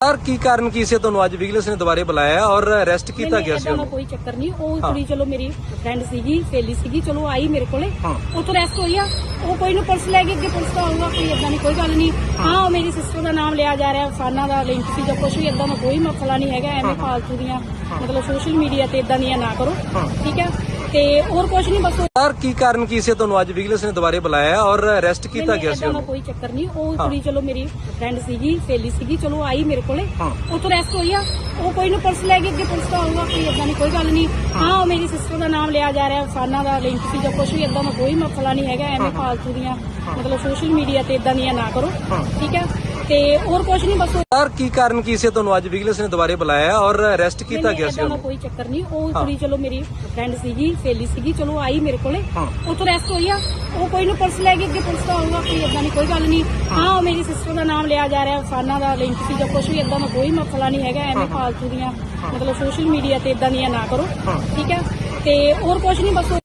Sir ਕੀ ਕਾਰਨ ਕੀ ਸੀ? ਤੁਹਾਨੂੰ ਅੱਜ ਵਿਜੀਲੈਂਸ ਨੇ ਦੁਬਾਰੇ ਬੁਲਾਇਆ ਔਰ ਅਰੈਸਟ ਕੀਤਾ ਗਿਆ ਸੀ ਉਹਨੂੰ? ਕੋਈ ਚੱਕਰ ਨਹੀਂ। ਉਹ। ਕੁੜੀ ਚਲੋ ਮੇਰੀ ਫਰੈਂਡ ਸੀਗੀ ਸਹੇਲੀ ਸੀਗੀ ਚਲੋ ਆਈ ਮੇਰੇ ਕੋਲੇ। ਹਾਂ। ਉੱਥੋਂ ਰੈਸਟ ਹੋਈ ਆ। ਉਹ ਕੋਈ ਨੂੰ ਪੁਲਿਸ ਲੈ ਗਈ ਅੱਗੇ ਪੁਲਿਸ ਦਾ ਆਊਗਾ ਕੋਈ ਏਦਾਂ ਨਹੀਂ ਕੋਈ ਗੱਲ ਨਹੀਂ। ਹਾਂ। ਉਹ ਮੇਰੀ ਸਿਸਟਰ ਦਾ ਨਾਮ ਲਿਆ ਜਾ ਰਿਹਾ ਫਾਨਾ ਦਾ ਲਿੰਕ ਸੀ ਜਾਂ ਕੁਝ ਵੀ ਏਦਾਂ ਦਾ ਕੋਈ ਮਸਲਾ ਨਹੀਂ ਹੈਗਾ ਐਵੇਂ ਫਾਲਤੂ ਦੀਆਂ ਮਤਲਬ ਸੋਸ਼ਲ ਮੀਡੀਆ ਤੇ ਏਦਾਂ ਦੀਆਂ ਨਾ ਕਰੋ ਠੀਕ ਹੈ? ਤੇ ਹੋਰ ਕੁਝ ਨਹੀਂ ਬਸ ਸਰ ਕੀ ਕਾਰਨ ਕੀ ਸੀ? ਤੁਹਾਨੂੰ ਅੱਜ ਵਿਜੀਲੈਂਸ ਨੇ ਦੁਬਾਰੇ ਬੁਲਾਇਆ ਔਰ ਅਰੈਸਟ ਕੀਤਾ ਗਿਆ ਸੀ ਦਾ ਉਹਨੂੰ? ਕੋਈ ਚੱਕਰ ਨਹੀਂ। ਉਹ। ਕੁੜੀ ਚਲੋ ਮੇਰੀ ਫਰੈਂਡ ਸੀਗੀ ਸਹੇਲੀ ਸੀਗੀ ਚਲੋ ਆਈ ਮੇਰੇ ਕੋਲੇ। ਉੱਥੋਂ ਰੈਸਟ ਹੋਈ ਆ। ਉਹ ਕੋਈ ਨੂੰ ਪੁਲਿਸ ਲੈ ਗਈ ਅੱਗੇ ਪੁਲਿਸ ਦਾ ਆਊਗਾ ਕੋਈ ਏਦਾਂ ਨਹੀਂ ਕੋਈ ਗੱਲ ਨਹੀਂ। ਹਾਂ। ਉਹ ਮੇਰੀ ਸਿਸਟਰ ਦਾ ਨਾਮ ਲਿਆ ਜਾ ਰਿਹਾ ਫਾਨਾ ਦਾ ਲਿੰਕ ਸੀ ਜਾਂ ਕੁਝ ਵੀ ਏਦਾਂ ਦਾ ਕੋਈ ਮਸਲਾ ਨਹੀਂ ਹੈਗਾ ਐਵੇਂ ਫਾਲਤੂ ਦੀਆਂ ਮਤਲਬ ਸੋਸ਼ਲ ਮੀਡੀਆ ਤੇ ਏਦਾਂ ਦੀਆਂ ਨਾ ਕਰੋ। ਠੀਕ ਹੈ? ਤੇ ਹੋਰ ਕੁਝ ਨਹੀਂ ਬਸ ਸਰ ਕੀ ਕਾਰਨ ਕੀ ਸੀ? ਤੁਹਾਨੂੰ ਅੱਜ ਵਿਜੀਲੈਂਸ ਨੇ ਦੁਬਾਰੇ ਬੁਲਾਇਆ ਔਰ ਅਰੈਸਟ ਕੀਤਾ ਗਿਆ ਸੀ ਏਦਾਂ ਦਾ ਉਹਨੂੰ? ਕੋਈ ਚੱਕਰ ਨਹੀਂ। ਉਹ ਹਾਂ। ਕੁੜੀ ਚਲੋ ਮੇਰੀ ਫਰੈਂਡ ਸੀਗੀ ਸਹੇਲੀ ਸੀਗੀ ਚਲੋ ਆਈ ਮੇਰੇ ਕੋਲੇ। ਹਾਂ। ਉੱਥੋਂ ਰੈਸਟ ਹੋਈ ਆ। ਉਹ ਕੋਈ ਨੂੰ ਪੁਲਿਸ ਲੈ ਗਈ ਅੱਗੇ ਪੁਲਿਸ ਦਾ ਆਊਗਾ ਕੋਈ ਨਹੀਂ ਕੋਈ ਗੱਲ ਨਹੀਂ। ਹਾਂ। ਉਹ ਮੇਰੀ ਸਿਸਟਰ ਦਾ ਨਾਮ ਲਿਆ ਜਾ ਰਿਹਾ ਫਾਨਾ ਦਾ ਲਿੰਕ ਸੀ ਜਾਂ ਕੁਝ ਵੀ ਏਦਾਂ ਦਾ ਕੋਈ ਮਸਲਾ ਨਹੀਂ ਹੈਗਾ ਐਵੇਂ ਫਾਲਤੂ ਦੀਆਂ ਮਤਲਬ ਸੋਸ਼ਲ ਮੀਡੀਆ ਤੇ ਏਦਾਂ ਦੀਆਂ ਨਾ ਕਰੋ। ਠੀਕ ਹੈ? ਤੇ ਹੋਰ ਕੁਝ ਨਹੀਂ ਬਸ